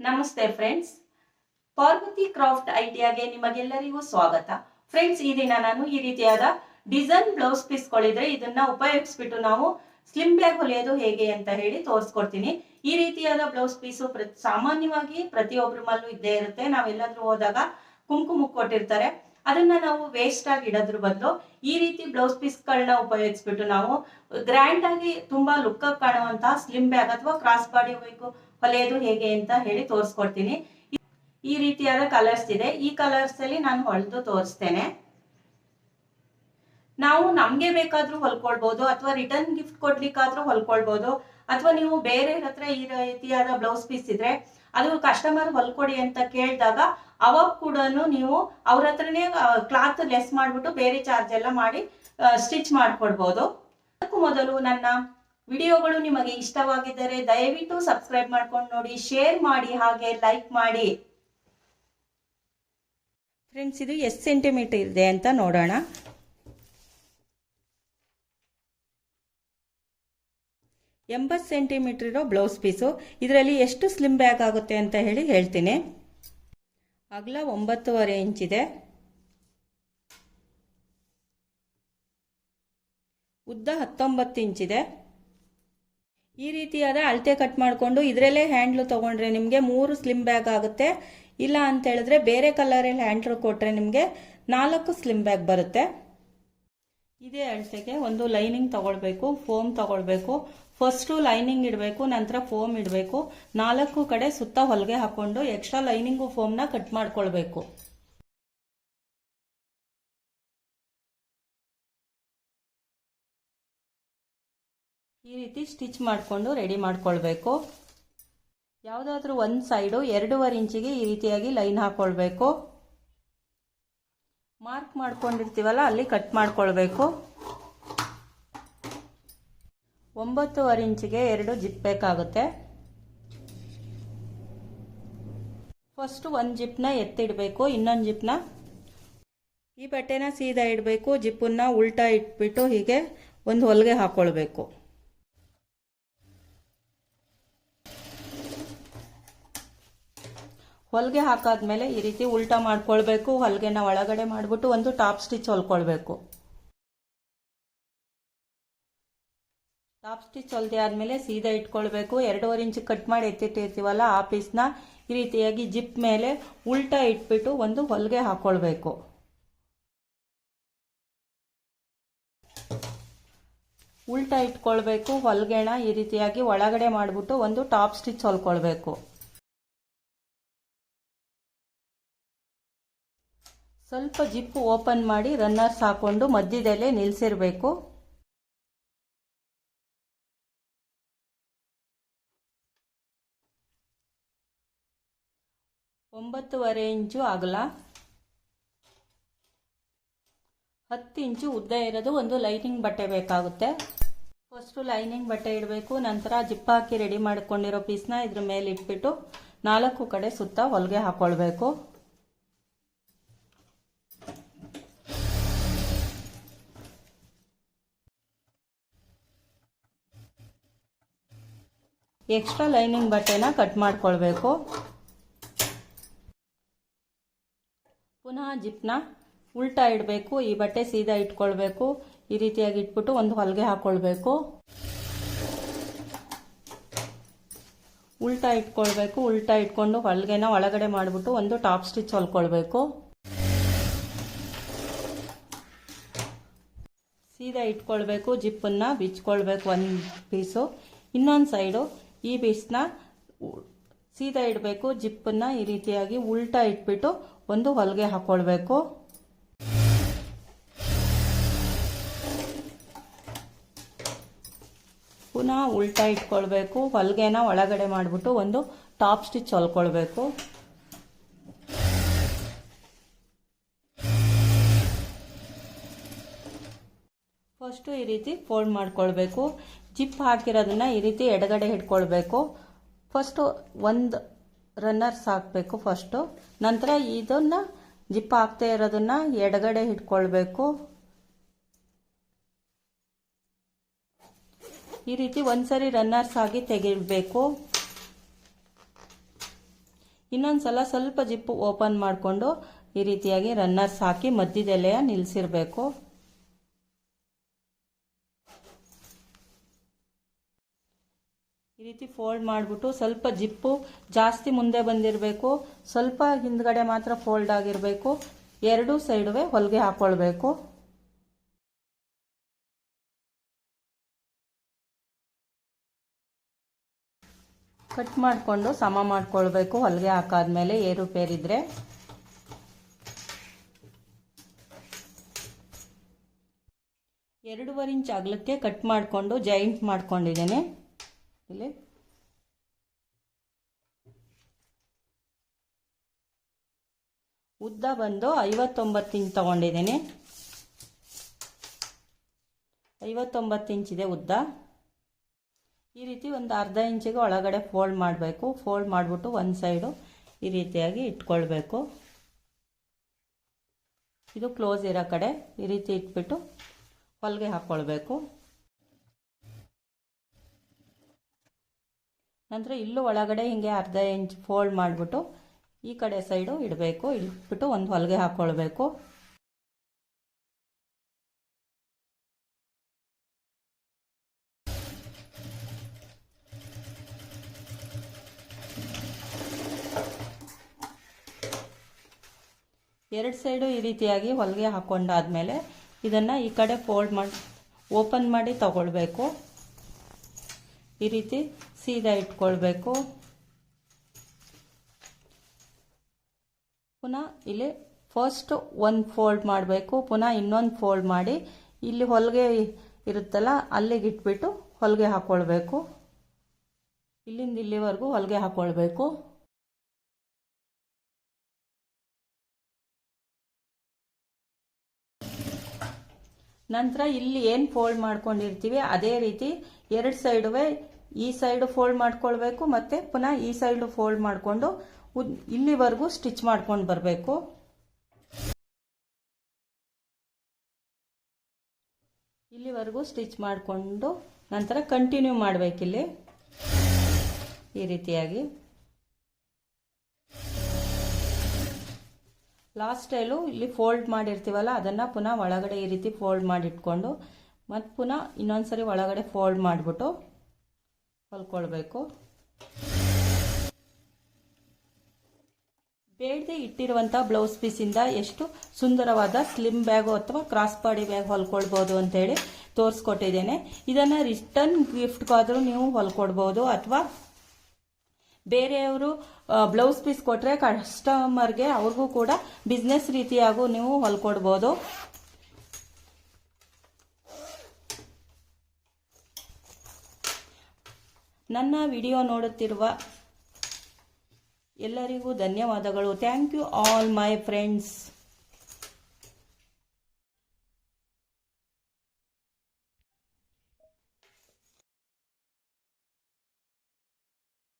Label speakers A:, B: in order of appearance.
A: ನಮಸ್ತೆ friends Parvati craft ಐಡಿಯಾಗೆ ನಿಮಗೆಲ್ಲರಿಗೂ ಸ್ವಾಗತ. ಫ್ರೆಂಡ್ಸ್ ಈ ದಿನ ನಾನು ಈ ರೀತಿಯಾದ ಡಿಸೈನ್ ಬ್ಲೌಸ್ ಪೀಸ್ ಪೀಸ್ಗಳಿದ್ರೆ ಇದನ್ನ ಉಪಯೋಗಿಸ್ಬಿಟ್ಟು ನಾವು ಸ್ಲಿಮ್ ಬ್ಯಾಗ್ ಹೊಲಿಯೋದು ಹೇಗೆ ಅಂತ ಹೇಳಿ ತೋರಿಸ್ಕೊಡ್ತೀನಿ. ಈ ರೀತಿಯಾದ ಬ್ಲೌಸ್ ಪೀಸು ಸಾಮಾನ್ಯವಾಗಿ ಪ್ರತಿಯೊಬ್ಬರ ಮಲ್ಲೂ ಇದ್ದೇ ಇರುತ್ತೆ. ನಾವೆಲ್ಲಾದ್ರೂ ಹೋದಾಗ ಕುಂಕುಮ ಕೊಟ್ಟಿರ್ತಾರೆ ಅದನ್ನ ನಾವು ವೇಸ್ಟ್ ಆಗಿ ಇಡೋದ್ರ ಬದಲು ಈ ರೀತಿ ಬ್ಲೌಸ್ ಪೀಸ್ಗಳನ್ನ ಉಪಯೋಗಿಸ್ಬಿಟ್ಟು ನಾವು ಗ್ರ್ಯಾಂಡ್ ಆಗಿ ತುಂಬಾ ಲುಕ್ ಕಾಣುವಂತಹ ಸ್ಲಿಮ್ ಬ್ಯಾಗ್ ಅಥವಾ ಕ್ರಾಸ್ ಬಾಡಿ ಹೊಲಿಯೋದು ಹೇಗೆ ಅಂತ ಹೇಳಿ ತೋರಿಸ್ಕೊಡ್ತೀನಿ. ಈ ರೀತಿಯಾದ ಕಲರ್ಸ್ ಇದೆ. ಈ ಕಲರ್ಸ್ ಅಲ್ಲಿ ನಾನು ಹೊಳೆದು ತೋರಿಸ್ತೇನೆ. ನಾವು ನಮ್ಗೆ ಬೇಕಾದ್ರೂ ಹೊಲ್ಕೊಳ್ಬಹುದು ಅಥವಾ ರಿಟರ್ನ್ ಗಿಫ್ಟ್ ಕೊಡ್ಲಿಕ್ಕಾದ್ರೂ ಹೊಲ್ಕೊಳ್ಬಹುದು ಅಥವಾ ನೀವು ಬೇರೆ ಹತ್ರ ಈ ರೀತಿಯಾದ ಬ್ಲೌಸ್ ಪೀಸ್ ಇದ್ರೆ ಅದು ಕಸ್ಟಮರ್ ಹೊಲ್ಕೊಡಿ ಅಂತ ಕೇಳಿದಾಗ ಅವಾಗ ಕೂಡ ನೀವು ಅವ್ರ ಹತ್ರನೇ ಕ್ಲಾತ್ ಲೆಸ್ ಮಾಡ್ಬಿಟ್ಟು ಬೇರೆ ಚಾರ್ಜ್ ಎಲ್ಲ ಮಾಡಿ ಸ್ಟಿಚ್ ಮಾಡ್ಕೊಡ್ಬೋದು. ಅದಕ್ಕೂ ಮೊದಲು ನನ್ನ ವಿಡಿಯೋಗಳು ನಿಮಗೆ ಇಷ್ಟವಾಗಿದ್ದರೆ ದಯವಿಟ್ಟು ಸಬ್ಸ್ಕ್ರೈಬ್ ಮಾಡ್ಕೊಂಡು ನೋಡಿ ಶೇರ್ ಮಾಡಿ, ಹಾಗೆ ಲೈಕ್ ಮಾಡಿ. ಫ್ರೆಂಡ್ಸ್ ಇದು ಎಷ್ಟು ಸೆಂಟಿಮೀಟರ್ ಇದೆ ಅಂತ ನೋಡೋಣ. ಎಂಬತ್ತು ಸೆಂಟಿಮೀಟರ್ ಇರೋ ಬ್ಲೌಸ್ ಪೀಸು ಇದರಲ್ಲಿ ಎಷ್ಟು ಸ್ಲಿಮ್ ಬ್ಯಾಗ್ ಆಗುತ್ತೆ ಅಂತ ಹೇಳಿ ಹೇಳ್ತೀನಿ. ಅಗಲ ಒಂಬತ್ತುವರೆ ಇಂಚಿದೆ ಉದ್ದ ಹತ್ತೊಂಬತ್ತು ಇಂಚಿದೆ ಈ ರೀತಿಯಾದ ಅಳತೆ ಕಟ್ ಮಾಡಿಕೊಂಡು ಇದರಲ್ಲೇ ಹ್ಯಾಂಡ್ಲು ತೊಗೊಂಡ್ರೆ ನಿಮಗೆ ಮೂರು ಸ್ಲಿಮ್ ಬ್ಯಾಗ್ ಆಗುತ್ತೆ. ಇಲ್ಲ ಅಂತ ಹೇಳಿದ್ರೆ ಬೇರೆ ಕಲರಲ್ಲಿ ಹ್ಯಾಂಡ್ಲು ಕೊಟ್ಟರೆ ನಿಮಗೆ ನಾಲ್ಕು ಸ್ಲಿಮ್ ಬ್ಯಾಗ್ ಬರುತ್ತೆ. ಇದೇ ಅಳತೆಗೆ ಒಂದು ಲೈನಿಂಗ್ ತಗೊಳ್ಬೇಕು ಫೋಮ್ ತಗೊಳ್ಬೇಕು. ಫಸ್ಟು ಲೈನಿಂಗ್ ಇಡಬೇಕು, ನಂತರ ಫೋಮ್ ಇಡಬೇಕು. ನಾಲ್ಕು ಕಡೆ ಸುತ್ತ ಹೊಲಿಗೆ ಹಾಕೊಂಡು ಎಕ್ಸ್ಟ್ರಾ ಲೈನಿಂಗು ಫೋಮ್ನ ಕಟ್ ಮಾಡ್ಕೊಳ್ಬೇಕು. ಈ ರೀತಿ ಸ್ಟಿಚ್ ಮಾಡಿಕೊಂಡು ರೆಡಿ ಮಾಡ್ಕೊಳ್ಬೇಕು. ಯಾವುದಾದ್ರೂ ಒಂದು ಸೈಡು ಎರಡೂವರೆ ಇಂಚಿಗೆ ಈ ರೀತಿಯಾಗಿ ಲೈನ್ ಹಾಕೊಳ್ಬೇಕು. ಮಾರ್ಕ್ ಮಾಡ್ಕೊಂಡಿರ್ತೀವಲ್ಲ, ಅಲ್ಲಿ ಕಟ್ ಮಾಡ್ಕೊಳ್ಬೇಕು. ಒಂಬತ್ತುವರೆ ಇಂಚಿಗೆ ಎರಡು ಜಿಪ್ ಬೇಕಾಗುತ್ತೆ. ಫಸ್ಟ್ ಒಂದು ಜಿಪ್ನ ಎತ್ತಿಡಬೇಕು, ಇನ್ನೊಂದು ಜಿಪ್ನ. ಈ ಬಟ್ಟೆನ ಸೀದಾ ಇಡಬೇಕು, ಜಿಪ್ಪನ್ನ ಉಲ್ಟಾ ಇಟ್ಬಿಟ್ಟು ಹೀಗೆ ಒಂದು ಹೊಲಿಗೆ ಹಾಕೊಳ್ಬೇಕು. ಹೊಲಿಗೆ ಹಾಕಾದ್ಮೇಲೆ ಈ ರೀತಿ ಉಲ್ಟಾ ಮಾಡ್ಕೊಳ್ಬೇಕು, ಹೊಲಿಗೆನ ಒಳಗಡೆ ಮಾಡಿಬಿಟ್ಟು ಒಂದು ಟಾಪ್ ಸ್ಟಿಚ್ ಹೊಲ್ಕೊಳ್ಬೇಕು. ಟಾಪ್ ಸ್ಟಿಚ್ ಹೊಲ್ದೆ ಆದಮೇಲೆ ಸೀದಾ ಇಟ್ಕೊಳ್ಬೇಕು. ಎರಡೂವರೆ ಇಂಚ್ ಕಟ್ ಮಾಡಿ ಎತ್ತಿಟ್ಟಿರ್ತೀವಲ್ಲ ಆ ಪೀಸ್ನ, ಈ ರೀತಿಯಾಗಿ ಜಿಪ್ ಮೇಲೆ ಉಲ್ಟಾ ಇಟ್ಬಿಟ್ಟು ಒಂದು ಹೊಲಿಗೆ ಹಾಕ್ಕೊಳ್ಬೇಕು ಉಲ್ಟಾ ಇಟ್ಕೊಳ್ಬೇಕು, ಹೊಲಿಗೆನ ಈ ರೀತಿಯಾಗಿ ಒಳಗಡೆ ಮಾಡಿಬಿಟ್ಟು ಒಂದು ಟಾಪ್ ಸ್ಟಿಚ್ ಹೊಲ್ಕೊಳ್ಬೇಕು. ಸ್ವಲ್ಪ ಜಿಪ್ ಓಪನ್ ಮಾಡಿ ರನ್ನರ್ಸ್ ಹಾಕೊಂಡು ಮಧ್ಯದಲ್ಲೇ ನಿಲ್ಲಿಸಿರ್ಬೇಕು ಒಂಬತ್ತುವರೆ ಇಂಚು ಅಗಲ. ಹತ್ತು ಇಂಚು ಉದ್ದ ಇರೋದು ಒಂದು ಲೈನಿಂಗ್ ಬಟ್ಟೆ ಬೇಕಾಗುತ್ತೆ. ಫಸ್ಟು ಲೈನಿಂಗ್ ಬಟ್ಟೆ ಇಡಬೇಕು, ನಂತರ ಜಿಪ್ ಹಾಕಿ ರೆಡಿ ಮಾಡ್ಕೊಂಡಿರೋ ಪೀಸ್ನ ಇದ್ರ ಮೇಲೆ ಇಟ್ಬಿಟ್ಟು ನಾಲ್ಕು ಕಡೆ ಸುತ್ತ ಹೊಲಿಗೆ ಹಾಕೊಳ್ಬೇಕು. ಎಕ್ಸ್ಟ್ರಾ ಲೈನಿಂಗ್ ಬಟ್ಟೆನ ಕಟ್ ಮಾಡ್ಕೊಳ್ಬೇಕು. ಪುನಃ ಜಿಪ್ನ ಉಲ್ಟಾ ಇಡಬೇಕು, ಈ ಬಟ್ಟೆ ಸೀದಾ ಇಟ್ಕೊಳ್ಬೇಕು. ಈ ರೀತಿಯಾಗಿ ಇಟ್ಬಿಟ್ಟು ಒಂದು ಹೊಲಿಗೆ ಹಾಕ್ಕೊಳ್ಬೇಕು ಉಲ್ಟಾ ಇಟ್ಕೊಳ್ಬೇಕು, ಉಲ್ಟಾ ಇಟ್ಕೊಂಡು ಹೊಲಿಗೆನ ಒಳಗಡೆ ಮಾಡಿಬಿಟ್ಟು ಒಂದು ಟಾಪ್ ಸ್ಟಿಚ್ ಹೊಲ್ಕೊಳ್ಬೇಕು. ಸೀದಾ ಇಟ್ಕೊಳ್ಬೇಕು, ಜಿಪ್ಪನ್ನು ಬಿಚ್ಕೊಳ್ಬೇಕು ಒಂದು ಪೀಸು. ಇನ್ನೊಂದು ಸೈಡು ಈ ಬೀಡ್ಸ್ನ ಸೀದಾ ಇಡಬೇಕು, ಜಿಪ್ಪನ್ನು ಈ ರೀತಿಯಾಗಿ ಉಲ್ಟಾ ಇಟ್ಬಿಟ್ಟು ಒಂದು ಹೊಲಿಗೆ ಹಾಕೊಳ್ಬೇಕು. ಪುನಃ ಉಲ್ಟಾ ಇಟ್ಕೊಳ್ಬೇಕು, ಹೊಲಿಗೆನ ಒಳಗಡೆ ಮಾಡಿಬಿಟ್ಟು ಒಂದು ಟಾಪ್ ಸ್ಟಿಚ್ ಹೊಲ್ಕೊಳ್ಬೇಕು. ಫಸ್ಟು ಈ ರೀತಿ ಫೋಲ್ಡ್ ಮಾಡ್ಕೊಳ್ಬೇಕು. ಜಿಪ್ ಹಾಕಿರೋದನ್ನ ಈ ರೀತಿ ಎಡಗಡೆ ಹಿಡ್ಕೊಳ್ಬೇಕು ಫಸ್ಟು ಒಂದು ರನ್ನರ್ಸ್ ಹಾಕಬೇಕು ಫಸ್ಟು ನಂತರ ಇದನ್ನು ಜಿಪ್ ಹಾಕ್ತಾ ಇರೋದನ್ನು ಎಡಗಡೆ ಹಿಡ್ಕೊಳ್ಬೇಕು ಈ ರೀತಿ ಒಂದ್ಸರಿ ರನ್ನರ್ಸ್ ಆಗಿ ತೆಗಿಬೇಕು. ಇನ್ನೊಂದು ಸಲ ಸ್ವಲ್ಪ ಜಿಪ್ಪು ಓಪನ್ ಮಾಡಿಕೊಂಡು ಈ ರೀತಿಯಾಗಿ ರನ್ನರ್ಸ್ ಹಾಕಿ ಮಧ್ಯದೆಲೆಯ ನಿಲ್ಲಿಸಿರ್ಬೇಕು ಈ ರೀತಿ ಫೋಲ್ಡ್ ಮಾಡಿಬಿಟ್ಟು ಸ್ವಲ್ಪ ಜಿಪ್ಪು ಜಾಸ್ತಿ ಮುಂದೆ ಬಂದಿರಬೇಕು. ಸ್ವಲ್ಪ ಹಿಂದ್ಗಡೆ ಮಾತ್ರ ಫೋಲ್ಡ್ ಆಗಿರಬೇಕು. ಎರಡೂ ಸೈಡ್ವೇ ಹೊಲಿಗೆ ಹಾಕ್ಕೊಳ್ಬೇಕು ಕಟ್ ಮಾಡಿಕೊಂಡು ಸಮ ಮಾಡ್ಕೊಳ್ಬೇಕು ಹೊಲಿಗೆ ಹಾಕಾದ್ಮೇಲೆ ಏರುಪೇರಿದ್ರೆ ಎರಡೂವರೆ ಇಂಚ್ ಅಗಲಕ್ಕೆ ಕಟ್ ಮಾಡಿಕೊಂಡು ಜಾಯಿಂಟ್ ಮಾಡ್ಕೊಂಡಿದ್ದೇನೆ. ಇಲ್ಲಿ. ಉದ್ದ ಬಂದು ಐವತ್ತೊಂಬತ್ತು ಇಂಚ್ ತಗೊಂಡಿದ್ದೀನಿ. ಐವತ್ತೊಂಬತ್ತು ಇಂಚಿದೆ ಉದ್ದ. ಈ ರೀತಿ ಒಂದು ಅರ್ಧ ಇಂಚಿಗೆ ಒಳಗಡೆ ಫೋಲ್ಡ್ ಮಾಡಬೇಕು. ಫೋಲ್ಡ್ ಮಾಡಿಬಿಟ್ಟು ಒಂದು ಸೈಡು ಈ ರೀತಿಯಾಗಿ ಇಟ್ಕೊಳ್ಬೇಕು. ಇದು ಕ್ಲೋಸ್ ಇರೋ ಕಡೆ ಈ ರೀತಿ ಇಟ್ಬಿಟ್ಟು ಹೊಲಿಗೆ ಹಾಕ್ಕೊಳ್ಬೇಕು ನಂತರ ಇಲ್ಲೂ ಒಳಗಡೆ ಹಿಂಗೆ ಅರ್ಧ ಇಂಚ್ ಫೋಲ್ಡ್ ಮಾಡಿಬಿಟ್ಟು ಈ ಕಡೆ ಸೈಡು ಇಡಬೇಕು. ಇಟ್ಬಿಟ್ಟು ಒಂದು ಹೊಲಿಗೆ ಹಾಕ್ಕೊಳ್ಬೇಕು ಎರಡು ಸೈಡು ಈ ರೀತಿಯಾಗಿ ಹೊಲಿಗೆ ಹಾಕ್ಕೊಂಡಾದ್ಮೇಲೆ ಇದನ್ನು ಈ ಕಡೆ ಫೋಲ್ಡ್ ಮಾಡಿ ಓಪನ್ ಮಾಡಿ ತಗೊಳ್ಬೇಕು. ಈ ರೀತಿ ಸೀದಾ ಇಟ್ಕೊಳ್ಬೇಕು. ಪುನಃ ಇಲ್ಲಿ ಫಸ್ಟ್ ಒಂದು ಫೋಲ್ಡ್ ಮಾಡಬೇಕು. ಪುನಃ ಇನ್ನೊಂದು ಫೋಲ್ಡ್ ಮಾಡಿ. ಇಲ್ಲಿ ಹೊಲಿಗೆ ಇರುತ್ತಲ್ಲ, ಅಲ್ಲಿಗೆ ಇಟ್ಬಿಟ್ಟು ಹೊಲಿಗೆ ಹಾಕ್ಕೊಳ್ಬೇಕು ಇಲ್ಲಿಂದ ಇಲ್ಲಿವರೆಗೂ ಹೊಲಿಗೆ ಹಾಕ್ಕೊಳ್ಬೇಕು ನಂತರ ಇಲ್ಲಿ ಏನು ಫೋಲ್ಡ್ ಮಾಡ್ಕೊಂಡಿರ್ತೀವಿ, ಅದೇ ರೀತಿ ಎರಡು ಸೈಡುವೆ ಈ ಸೈಡು ಫೋಲ್ಡ್ ಮಾಡ್ಕೊಳ್ಬೇಕು ಮತ್ತು ಪುನಃ ಈ ಸೈಡು ಫೋಲ್ಡ್ ಮಾಡಿಕೊಂಡು ಇಲ್ಲಿವರೆಗೂ ಸ್ಟಿಚ್ ಮಾಡ್ಕೊಂಡು ಬರಬೇಕು. ಇಲ್ಲಿವರೆಗೂ ಸ್ಟಿಚ್ ಮಾಡಿಕೊಂಡು ನಂತರ ಕಂಟಿನ್ಯೂ ಮಾಡಬೇಕಿಲ್ಲಿ. ಈ ರೀತಿಯಾಗಿ. ಲಾಸ್ಟ್ ಸ್ಟೈಲು ಇಲ್ಲಿ ಫೋಲ್ಡ್ ಮಾಡಿರ್ತೀವಲ್ಲ, ಅದನ್ನು ಪುನಃ ಒಳಗಡೆ ಈ ರೀತಿ ಫೋಲ್ಡ್ ಮಾಡಿಟ್ಕೊಂಡು, ಮತ್ತು ಪುನಃ ಇನ್ನೊಂದ್ಸರಿ ಒಳಗಡೆ ಫೋಲ್ಡ್ ಮಾಡಿಬಿಟ್ಟು ಹೊಲ್ಕೊಳ್ಬೇಕು. ಬೇಡದೆ ಇಟ್ಟಿರುವಂಥ ಬ್ಲೌಸ್ ಪೀಸಿಂದ ಎಷ್ಟು ಸುಂದರವಾದ ಸ್ಲಿಮ್ ಬ್ಯಾಗು ಅಥವಾ ಕ್ರಾಸ್ ಬಾಡಿ ಬ್ಯಾಗ್ ಹೊಲ್ಕೊಳ್ಬೋದು ಅಂತೇಳಿ ತೋರಿಸ್ಕೊಟ್ಟಿದ್ದೇನೆ. ಇದನ್ನು ರಿಟರ್ನ್ ಗಿಫ್ಟ್ಗಾದರೂ ನೀವು ಹೊಲ್ಕೊಡ್ಬೋದು ಅಥವಾ ಬೇರೆಯವರು ಬ್ಲೌಸ್ ಪೀಸ್ ಕೊಟ್ಟರೆ ಕಸ್ಟಮರ್ಗೆ ಅವ್ರಿಗೂ ಕೂಡ ಬಿಸ್ನೆಸ್ ರೀತಿಯಾಗೂ ನೀವು ಹೊಲ್ಕೊಡ್ಬೋದು ನನ್ನ ವಿಡಿಯೋ ನೋಡುತ್ತಿರುವ ಎಲ್ಲರಿಗೂ ಧನ್ಯವಾದಗಳು. Thank you all my friends